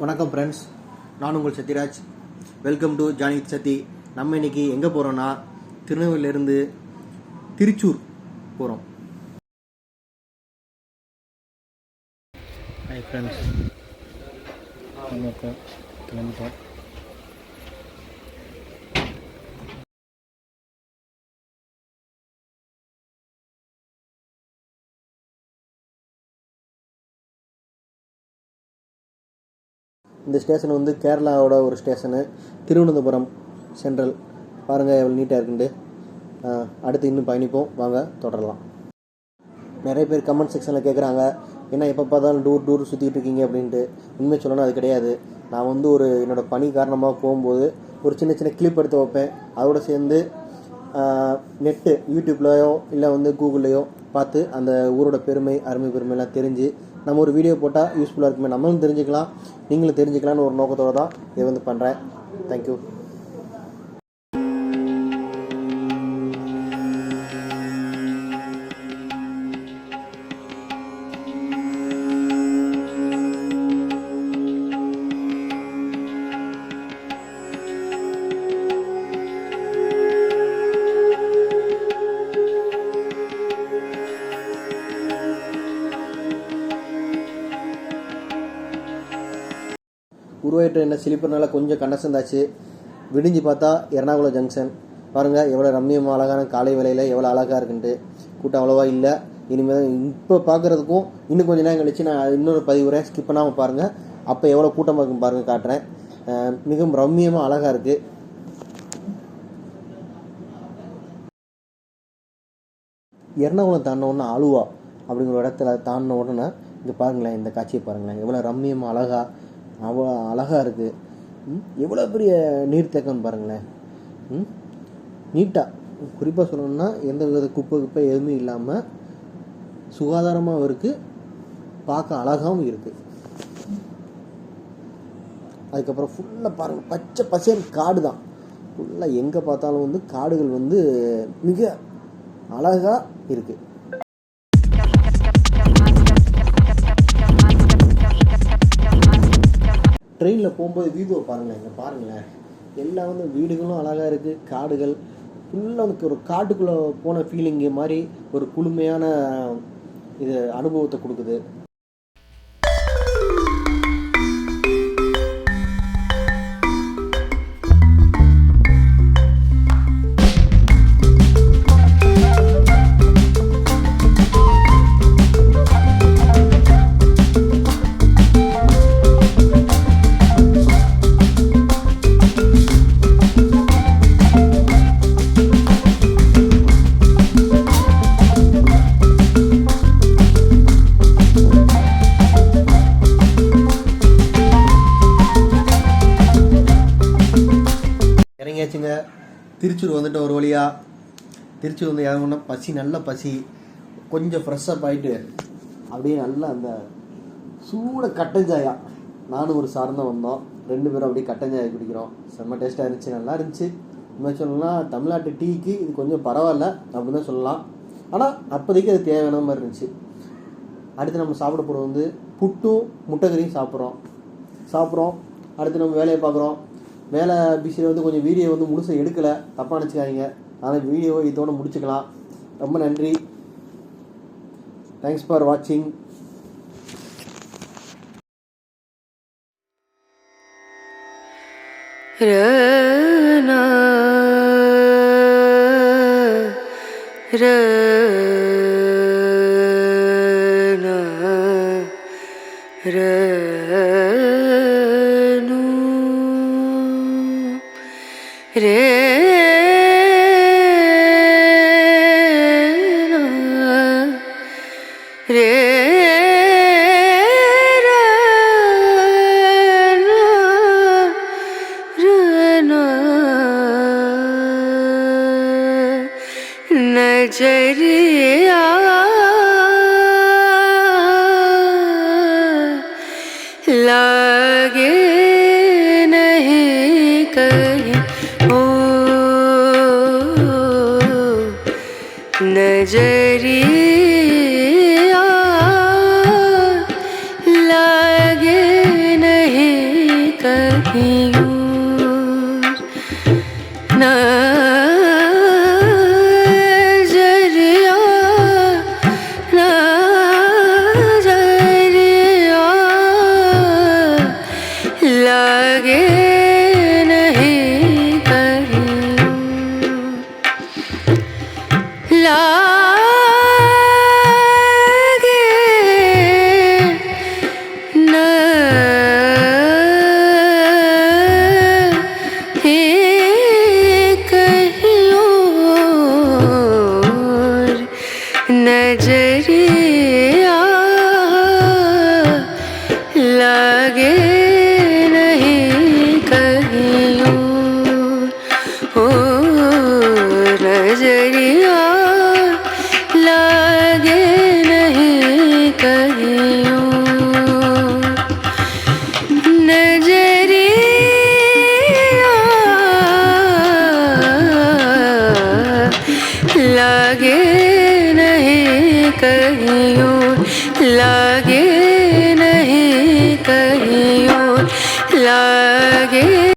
வணக்கம் ஃப்ரெண்ட்ஸ் நான் உங்கள் Sathyaraj. Welcome to Johnny Sathi நம்ம இன்னைக்கு எங்கே போகிறோன்னா திருநெல்வேலியிலேருந்து திருச்சூர் போகிறோம் ஹாய் ஃப்ரெண்ட்ஸ் வணக்கம். கிளம்பிட்டோம் இந்த ஸ்டேஷன் வந்து கேரளாவோட ஒரு ஸ்டேஷனு. திருவனந்தபுரம் சென்ட்ரல். பாருங்கள் எவ்வளோ நீட்டாக இருக்குண்டு அடுத்து இன்னும் பயணிப்போம். வாங்க தொடரலாம். நிறைய பேர் கமெண்ட் செக்ஷனில் கேட்குறாங்க ஏன்னா எப்போ பார்த்தாலும் டூர் டூர் சுற்றிட்டு இருக்கீங்க அப்படின்ட்டு. உண்மை சொல்லணும் அது கிடையாது. நான் வந்து ஒரு என்னோடய பணி காரணமாக போகும்போது ஒரு சின்ன சின்ன கிளிப் எடுத்து வைப்பேன். அதோட சேர்ந்து நெட்டு யூடியூப்லேயோ இல்லை வந்து கூகுள்லையோ பார்த்து அந்த ஊரோட பெருமை அருமை பெருமைலாம் தெரிஞ்சு நம்ம ஒரு வீடியோ போட்டால் யூஸ்ஃபுல்லாக இருக்குமே. நம்மளும் தெரிஞ்சுக்கலாம். நீங்களும் தெரிஞ்சுக்கலாம்னு ஒரு நோக்கத்தோடு தான் இதை வந்து பண்ணுறேன் தேங்க்யூ உருவாயிட்ட என்ன ஸ்லீப்பர்னால கொஞ்சம் கண்டசந்தாச்சு விடிஞ்சு பார்த்தா எர்ணாகுளம் ஜங்ஷன் பாருங்கள் எவ்வளோ ரம்மியமாக அழகான காலை வேலையில் எவ்வளோ அழகாக இருக்குன்ட்டு. கூட்டம் அவ்வளோவா இல்லை. இனிமேல் இப்போ பார்க்குறதுக்கும் இன்னும் கொஞ்சம் நேரம் கழிச்சு நான் இன்னொரு பதிவு ஸ்கிப் பண்ணாமல் பாருங்கள் அப்போ எவ்வளோ கூட்டமாக இருக்கும் பாருங்கள் காட்டுறேன். மிகவும் ரம்மியமாக அழகாக இருக்குது எர்ணாகுளம் தாண்டின உடனே அப்படிங்கிற இடத்துல தாண்டின உடனே இங்கே பாருங்களேன் இந்த காட்சியை பாருங்களேன். எவ்வளோ ரம்மியமாக அழகா அவ்வளோ அழகாக இருக்குது எவ்வளோ பெரிய நீர்த்தேக்கம்னு பாருங்களேன். ம் நீட்டாக குறிப்பாக சொல்லணும்னா எந்த வித குப்பை குப்பை எதுவுமே இல்லாமல் சுகாதாரமாகவும் இருக்குது பார்க்க அழகாகவும் இருக்குது அதுக்கப்புறம் ஃபுல்லாக பாருங்கள் பச்சை பசேல் காடு தான். ஃபுல்லாக எங்கே பார்த்தாலும் வந்து காடுகள் வந்து மிக அழகாக இருக்குது ட்ரெயினில் போகும்போது வியூவை பாருங்களேன் இங்கே பாருங்களேன். எல்லாம் வந்து வீடுகளும் அழகாக இருக்குது காடுகள். ஃபுல்லாக வந்து ஒரு காட்டுக்குள்ளே போன ஃபீலிங்கு மாதிரி ஒரு குளுமையான இது அனுபவத்தை கொடுக்குது. திருச்சூர் வந்துட்டு ஒரு வழியா. திருச்சூர் வந்து இறங்கணும்னா பசி நல்ல பசி. கொஞ்சம் ஃப்ரெஷ்ஷப் ஆகிட்டு அப்படியே நல்லா அந்த சூட கட்டஞ்சாயா. நானும் ஒரு சார்ந்த வந்தோம். ரெண்டு பேரும் அப்படியே கட்டஞ்சாயை குடிக்கிறோம். செம்ம டேஸ்ட்டாக இருந்துச்சு நல்லா இருந்துச்சு. இன்னும் சொல்லலாம் தமிழ்நாட்டு டீக்கு இது கொஞ்சம் பரவாயில்ல அப்படின்னு தான் சொல்லலாம். ஆனால் அப்போதைக்கு அது தேவையான மாதிரி இருந்துச்சு. அடுத்து நம்ம சாப்பிட போகிறது வந்து புட்டும் முட்டைக்கறியும் சாப்பிட்றோம். சாப்பிட்றோம். அடுத்து நம்ம வேலையை பார்க்குறோம். வேலை பிஸியில் வந்து கொஞ்சம் வீடியோ வந்து முழுசாக எடுக்கலை. தப்பாக நினச்சிக்காதீங்க. அதனால் வீடியோவை இதோடு முடிச்சுக்கலாம். ரொம்ப நன்றி. தேங்க்ஸ் ஃபார் வாட்சிங் ரனா ரனா ரேனா नज़रिया लागे नहीं कहीं। ना और लागे